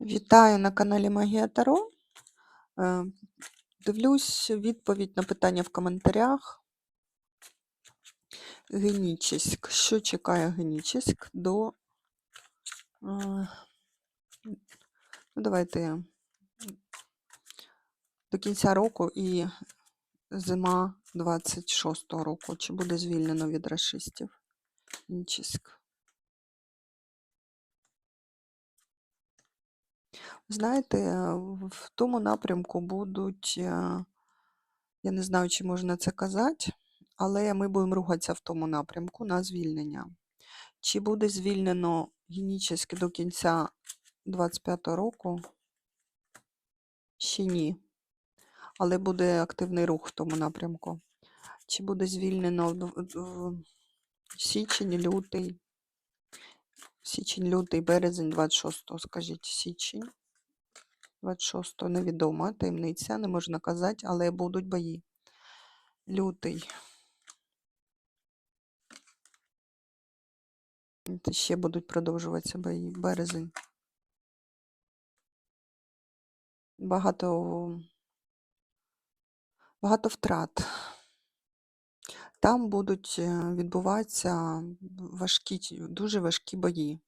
Вітаю на каналі Магія Таро. Е, Дивлюсь відповідь на питання в коментарях. Генічеськ. Що чекає Генічеськ до. е, Ну, давайте до кінця року і зима 26-го року. Чи буде звільнено від расистів? Генічеськ. Знаєте, е, в тому напрямку будуть, е, я не знаю, чи можна це казати, але ми будемо рухатися в тому напрямку на звільнення. Чи буде звільнено генічески до кінця 25 року? Ще ні. Але буде активний рух в тому напрямку. Чи буде звільнено в січень, лютий? Січень, лютий, березень 26-го, скажіть, січень. 26-го невідома таємниця, не можна казати, але будуть бої. Лютий. Ще будуть продовжуватися бої. Березень. Багато, багато втрат. Там будуть е, відбуватися важкі, дуже важкі бої.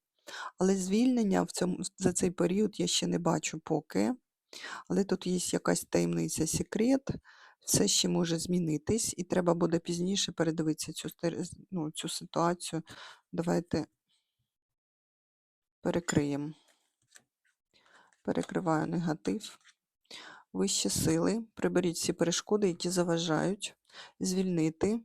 Але звільнення в цьому, за цей період я ще не бачу поки. Але тут є якась таємниця, секрет. Все ще може змінитись, і треба буде пізніше передивитися цю, ну, цю ситуацію. Давайте перекриємо. Перекриваю негатив. Вищі сили, приберіть всі перешкоди, які заважають звільнити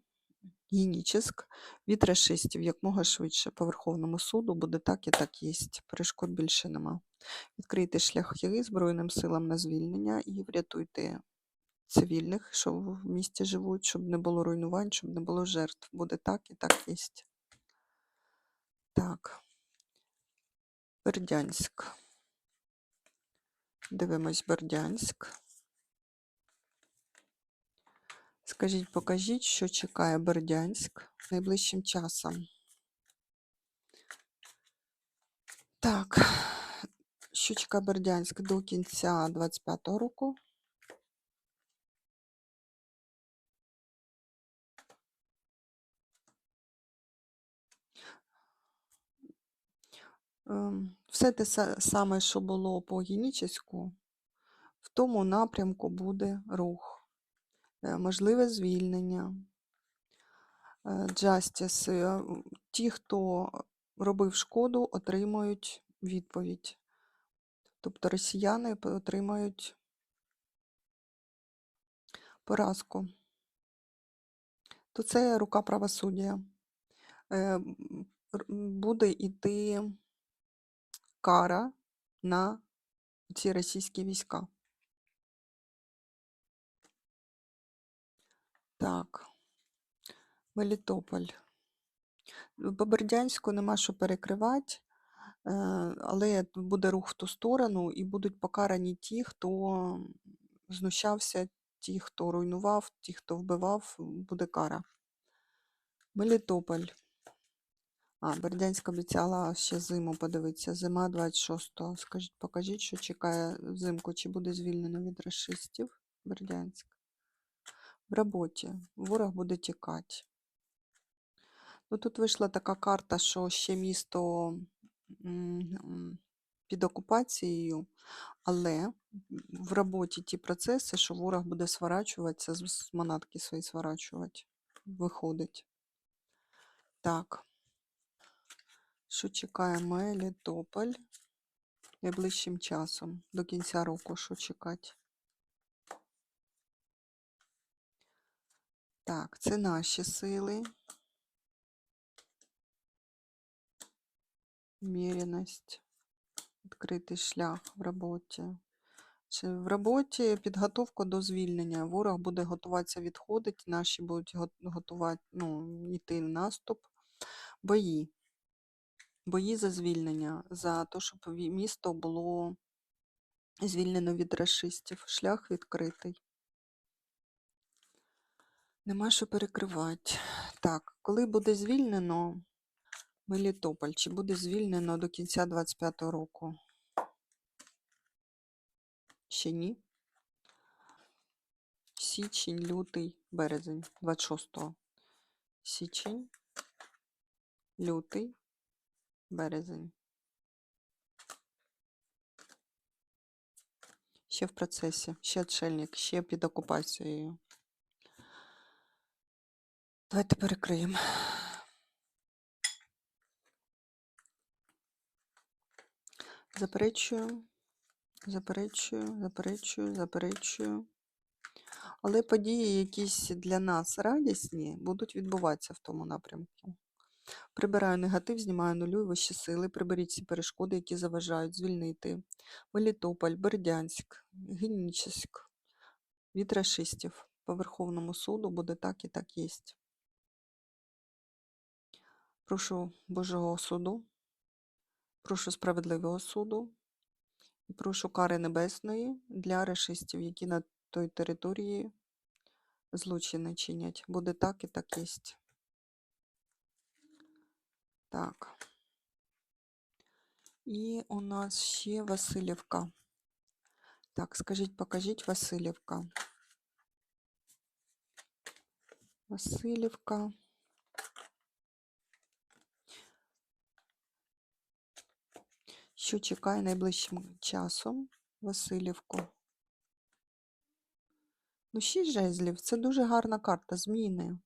геніческ від расистів якмога швидше. По Верховному суду буде так і так єсть. Перешкод більше нема. Відкрийте шляхи Збройним силам на звільнення і врятуйте цивільних, що в місті живуть, щоб не було руйнувань, щоб не було жертв. Буде так і так єсть. Так. Бердянськ. Дивимось Бердянськ. Скажіть, покажіть, що чекає Бердянськ найближчим часом. Так, що чекає Бердянськ до кінця 25-го року? Все те саме, що було по генічеську, в тому напрямку буде рух. Е, Можливе звільнення, джастіс. Ті, хто робив шкоду, отримують відповідь. Тобто росіяни отримають поразку. То це рука правосуддя. Е, Буде йти кара на ці російські війська. Так, Мелітополь. По Бердянську нема що перекривати, е, але буде рух в ту сторону, і будуть покарані ті, хто знущався, ті, хто руйнував, ті, хто вбивав, буде кара. Мелітополь. А, Бердянськ обіцяла ще зиму подивитися. Зима 26-го. Скажіть, покажіть, що чекає взимку, чи буде звільнено від расистів Бердянськ. В роботі. Ворог буде тікати. Ну, тут вийшла така карта, що ще місто під окупацією, але в роботі ті процеси, що ворог буде сворачуватися, з манатки свої сворачувати. Виходить. Так. Що чекає Мелітополь найближчим часом? До кінця року, що чекати? Так, це наші сили. Міряність. Відкритий шлях в роботі. Чи в роботі підготовка до звільнення. Ворог буде готуватися відходити, наші будуть готувати, ну, йти в наступ. Бої. Бої за звільнення, за те, щоб місто було звільнено від расистів. Шлях відкритий. Нема що перекривати. Так, коли буде звільнено Мелітополь, чи буде звільнено до кінця 25-го року? Ще ні. Січень, лютий, березень, 26-го. Січень, лютий, березень. Ще в процесі, ще отшельник, ще під окупацією. Давайте перекриємо. Заперечую, заперечую, заперечую, заперечую. Але події якісь для нас радісні будуть відбуватися в тому напрямку. Прибираю негатив, знімаю нулю і вищі сили. Приберіть всі перешкоди, які заважають звільнити Мелітополь, Бердянськ, Генічеськ від рашистів. По Верховному суду буде так і так єсть. Прошу Божого суду, прошу справедливого суду і прошу кари небесної для рашистів, які на той території злочини чинять. Буде так і так єсть. Так. І у нас ще Васильівка. Так, скажіть, покажіть Васильівка. Васильівка. Що чекає найближчим часом Васильівку? Ну, шість жезлів це дуже гарна карта зміни.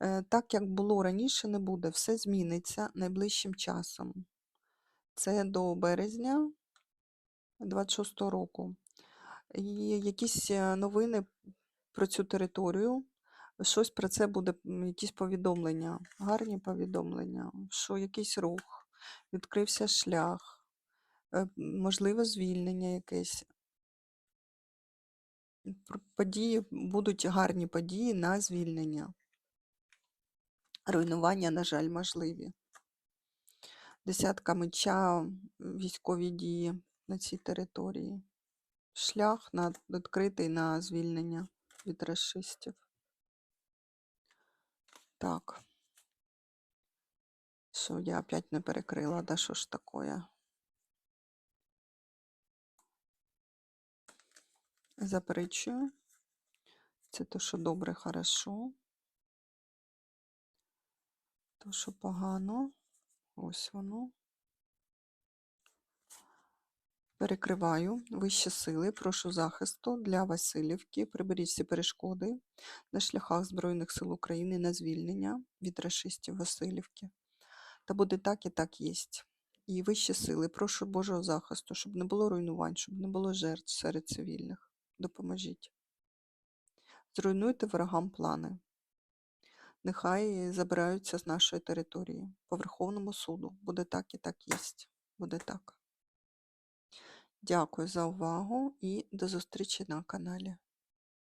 Е, Так як було раніше, не буде. Все зміниться найближчим часом. Це до березня 26 року. І якісь е, новини про цю територію. Щось про це буде, якісь повідомлення, гарні повідомлення, що якийсь рух, відкрився шлях, можливо, звільнення якесь. Події будуть гарні події на звільнення. Руйнування, на жаль, можливі. Десятка меча, військові дії на цій території. Шлях на відкритий на звільнення від расистів. Так. Що я опять не перекрила, да що ж такое? Заперечую. Це то, що добре, хорошо. То, що погано. Ось воно. Перекриваю вищі сили, прошу захисту для Васильівки. Приберіть всі перешкоди на шляхах Збройних сил України на звільнення від рашистів Васильівки. Та буде так і так єсть. І вищі сили, прошу Божого захисту, щоб не було руйнувань, щоб не було жертв серед цивільних. Допоможіть. Зруйнуйте ворогам плани. Нехай забираються з нашої території. По Верховному суду. Буде так і так єсть. Буде так. Дякую за увагу і до зустрічі на каналі.